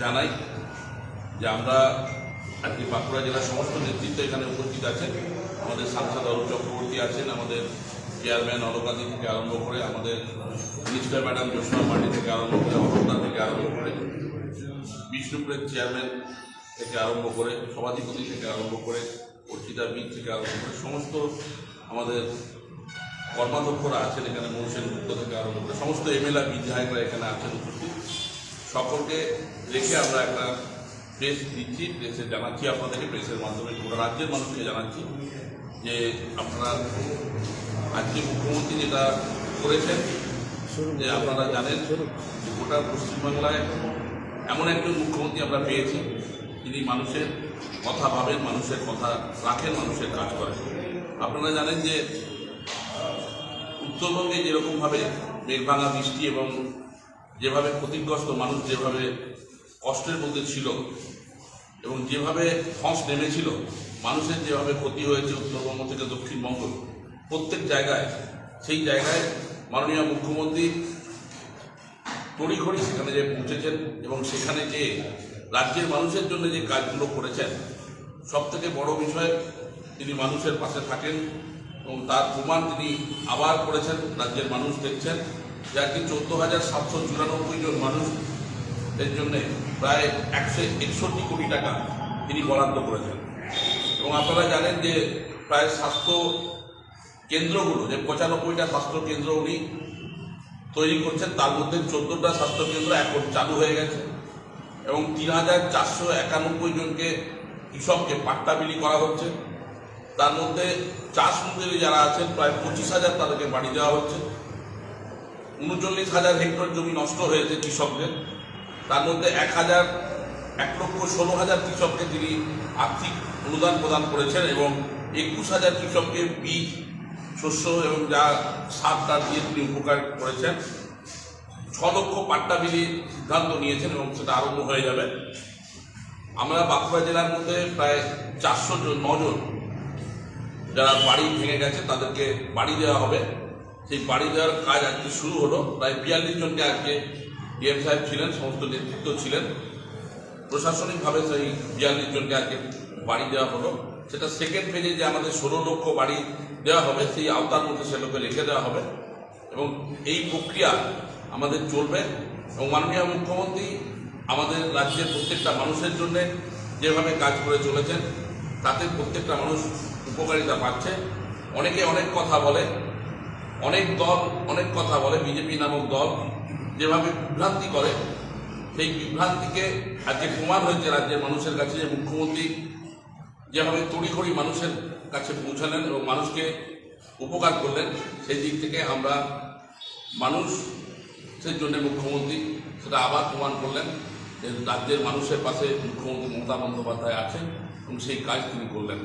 জানাই যে আমরা আজকে বাঁকুড়া জেলার সমস্ত নেতৃত্ব এখানে উপস্থিত আছেন। আমাদের সাংসদ অরূপ চক্রবর্তী আছেন, আমাদের চেয়ারম্যান অলকাদি থেকে আরম্ভ করে আমাদের মিনিস্টার ম্যাডাম জোসনা মান্ডি থেকে আরম্ভ করে অরোদা থেকে আরম্ভ করে, বিষ্ণুপুরের চেয়ারম্যান থেকে আরম্ভ করে, সভাধিপতি থেকে আরম্ভ করে, অর্চিতা বীর থেকে আরম্ভ করে, সমস্ত আমাদের কর্মাধ্যক্ষরা আছেন এখানে মৌসেন গুপ্ত থেকে আরম্ভ করে, সমস্ত এমএলএ, বিধায়করা এখানে আছেন উপস্থিত। সকলকে রেখে আমরা একটা প্রেস দিচ্ছি প্রেসে জানাচ্ছি আপনাদেরকে প্রেসের মাধ্যমে গোটা রাজ্যের মানুষকে জানাচ্ছি যে আপনারা আজকে মুখ্যমন্ত্রী যেটা করেছেন যে আপনারা জানেন যে গোটা পশ্চিমবাংলায় এমন একজন মুখ্যমন্ত্রী আমরা পেয়েছি যিনি মানুষের কথা ভাবেন মানুষের কথা রাখেন মানুষের কাজ করেন। আপনারা জানেন যে উত্তরবঙ্গে যেরকমভাবে মেঘভাঙা বৃষ্টি এবং যেভাবে ক্ষতিগ্রস্ত মানুষ যেভাবে কষ্টের মধ্যে ছিল এবং যেভাবে ফস নেমেছিল, মানুষের যেভাবে ক্ষতি হয়েছে উত্তরবঙ্গ থেকে দক্ষিণবঙ্গ, প্রত্যেক জায়গায়, সেই জায়গায় মাননীয় মুখ্যমন্ত্রী তড়িঘড়ি সেখানে যে পৌঁছেছেন এবং সেখানে যে রাজ্যের মানুষের জন্য যে কাজগুলো করেছেন সব থেকে বড় বিষয় তিনি মানুষের পাশে থাকেন এবং তার প্রমাণ তিনি আবার করেছেন, রাজ্যের মানুষ দেখছেন। যে আজকে চোদ্দ হাজার সাতশো চুরানব্বই জন মানুষ এর জন্য প্রায় একশো একষট্টি কোটি টাকা তিনি বরাদ্দ করেছেন। এবং আপনারা জানেন যে প্রায় স্বাস্থ্য কেন্দ্রগুলো, যে পঁচানব্বইটা স্বাস্থ্য কেন্দ্র উনি তৈরি করছেন, তার মধ্যে চোদ্দটা স্বাস্থ্য কেন্দ্র এখন চালু হয়ে গেছে। এবং তিন হাজার চারশো একানব্বই জনকে কৃষককে পাট্টা বিলি করা হচ্ছে। তার মধ্যে চাষ মন্দিরে যারা আছেন, প্রায় পঁচিশ হাজার তাদেরকে বাড়ি দেওয়া হচ্ছে। উনচল্লিশ হাজার হেক্টর জমি নষ্ট হয়েছে কৃষকদের। তার মধ্যে এক হাজার, এক লক্ষ ষোলো হাজার কৃষককে তিনি আর্থিক অনুদান প্রদান করেছেন এবং একুশ হাজার কৃষককে বীজ, শস্য এবং যা সার টার দিয়ে তিনি উপকার করেছেন। ছ লক্ষ পাট্টা বিলির সিদ্ধান্ত নিয়েছেন এবং সেটা আরম্ভ হয়ে যাবে। আমরা বাঁকুড়া জেলার মধ্যে প্রায় চারশো জন, নজন যারা বাড়ি ভেঙে গেছে তাদেরকে বাড়ি দেওয়া হবে। সেই বাড়ি দেওয়ার কাজ আজকে শুরু হলো। প্রায় বিয়াল্লিশ জনকে আজকে ডিএম সাহেব ছিলেন, সমস্ত নেতৃত্ব ছিলেন। প্রশাসনিকভাবে সেই বিয়াল্লিশ জনকে আজকে বাড়ি দেওয়া হলো। সেটা সেকেন্ড ফেজে যে আমাদের ষোলো লক্ষ বাড়ি দেওয়া হবে, সেই আওতার মধ্যে সেগুলোকে রেখে দেওয়া হবে। এবং এই প্রক্রিয়া আমাদের চলবে। এবং মাননীয় মুখ্যমন্ত্রী আমাদের রাজ্যের প্রত্যেকটা মানুষের জন্য যেভাবে কাজ করে চলেছেন, তাতে প্রত্যেকটা মানুষ উপকারিতা পাচ্ছে। অনেকে অনেক কথা বলে অনেক দল, অনেক কথা বলে, বিজেপি নামক দল যেভাবে বিভ্রান্তি করে, সেই বিভ্রান্তিকে আজকে প্রমাণ হয়েছে রাজ্যের মানুষের কাছে যে মুখ্যমন্ত্রী যেভাবে তড়িঘড়ি মানুষের কাছে পৌঁছালেন এবং মানুষকে উপকার করলেন, সেই দিক থেকে আমরা মানুষের জন্য মুখ্যমন্ত্রী সেটা আবার প্রমাণ করলেন যে রাজ্যের মানুষের পাশে মুখ্যমন্ত্রী মমতা বন্দ্যোপাধ্যায় আছেন এবং সেই কাজ তিনি করলেন।